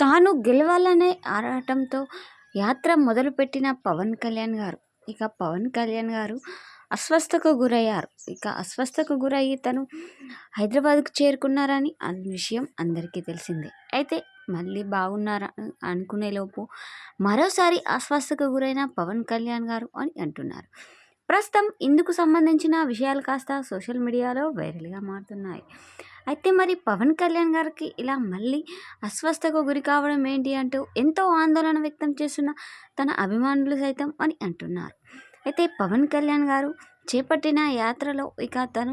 తాను గెలవాలనే ఆరాటంతో యాత్ర మొదలుపెట్టిన పవన్ కళ్యాణ్ గారు. ఇక పవన్ కళ్యాణ్ గారు అస్వస్థకు గురయ్యారు. ఇక అస్వస్థకు గురయ్యి తను హైదరాబాద్కు చేరుకున్నారని ఆ విషయం అందరికీ తెలిసిందే. అయితే మళ్ళీ బాగున్నారా అనుకునేలోపు మరోసారి అస్వస్థకు గురైన పవన్ కళ్యాణ్ గారు అని అంటున్నారు. ప్రస్తుతం ఇందుకు సంబంధించిన విషయాలు కాస్త సోషల్ మీడియాలో వైరల్గా మారుతున్నాయి. అయితే మరి పవన్ కళ్యాణ్ గారికి ఇలా మళ్ళీ అస్వస్థకు గురి కావడం ఏంటి అంటూ ఎంతో ఆందోళన వ్యక్తం చేస్తున్న తన అభిమానులు సైతం అని అంటున్నారు. అయితే పవన్ కళ్యాణ్ గారు చేపట్టిన యాత్రలో ఇక తను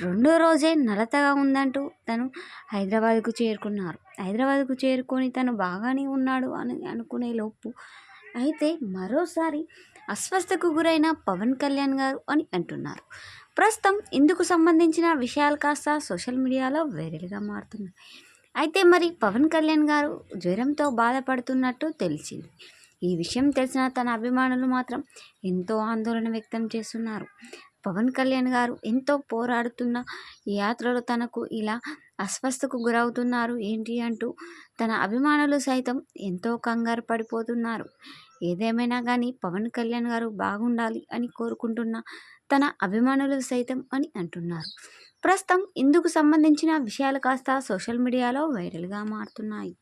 రెండో రోజే నలతగా ఉందంటూ తను హైదరాబాద్కు చేరుకున్నారు. హైదరాబాద్కు చేరుకొని తను బాగానే ఉన్నాడు అని అనుకునే లోపు అయితే మరోసారి అస్వస్థకు గురైన పవన్ కళ్యాణ్ గారు అని అంటున్నారు. ప్రస్తుతం ఇందుకు సంబంధించిన విషయాలు కాస్త సోషల్ మీడియాలో వైరల్గా మారుతున్నాయి. అయితే మరి పవన్ కళ్యాణ్ గారు జ్వరంతో బాధపడుతున్నట్టు తెలిసింది. ఈ విషయం తెలిసిన తన అభిమానులు మాత్రం ఎంతో ఆందోళన వ్యక్తం చేస్తున్నారు. పవన్ కళ్యాణ్ గారు ఎంతో పోరాడుతున్న ఈ యాత్రలో తనకు ఇలా అస్వస్థకు గురవుతున్నారు. ఏంటి అంటూ తన అభిమానులు సైతం ఎంతో కంగారు పడిపోతున్నారు. ఏదేమైనా కానీ పవన్ కళ్యాణ్ గారు బాగుండాలి అని కోరుకుంటున్న తన అభిమానులు సైతం అని అంటున్నారు. ప్రస్తుతం ఇందుకు సంబంధించిన విషయాలు కాస్త సోషల్ మీడియాలో వైరల్గా మారుతున్నాయి.